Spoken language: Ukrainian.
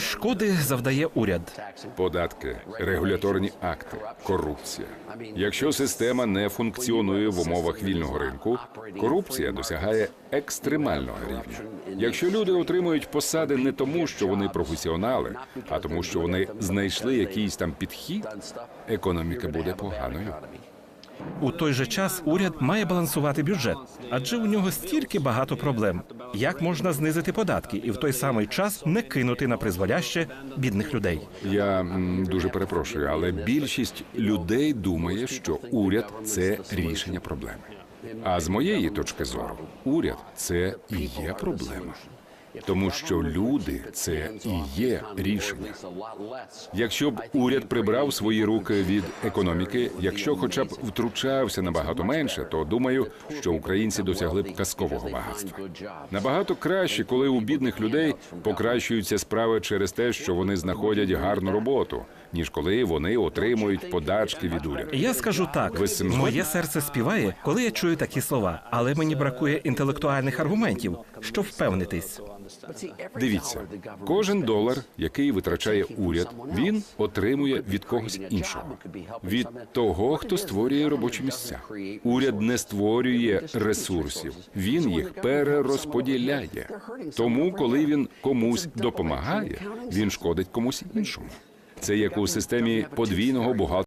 шкоди завдає уряд? Податки, регуляторні акти, корупція. Якщо система не функціонує в умовах вільного ринку, корупція досягає екстремального рівня. Якщо люди отримують посади не тому, що вони професіонали, а тому, що вони знайшли якийсь там підхід, економіка буде поганою. У той же час уряд має балансувати бюджет, адже у нього стільки багато проблем. Як можна знизити податки і в той самий час не кинути на призволяще бідних людей? Я дуже перепрошую, але більшість людей думає, що уряд це рішення проблеми. А з моєї точки зору, уряд це і є проблема. Тому що люди це і є рішення. Якщо б уряд прибрав свої руки від економіки, якщо хоча б втручався набагато менше, то думаю, що українці досягли б казкового багатства. Набагато краще, коли у бідних людей покращуються справи через те, що вони знаходять гарну роботу, ніж коли вони отримують подачки від уряду. Я скажу так: моє серце співає, коли я чую такі слова, але мені бракує інтелектуальних аргументів, щоб впевнитись. Дивіться, кожен долар, який витрачає уряд, він отримує від когось іншого. Від того, хто створює робочі місця. Уряд не створює ресурсів, він їх перерозподіляє. Тому, коли він комусь допомагає, він шкодить комусь іншому. Це як у системі подвійного бухгалтера.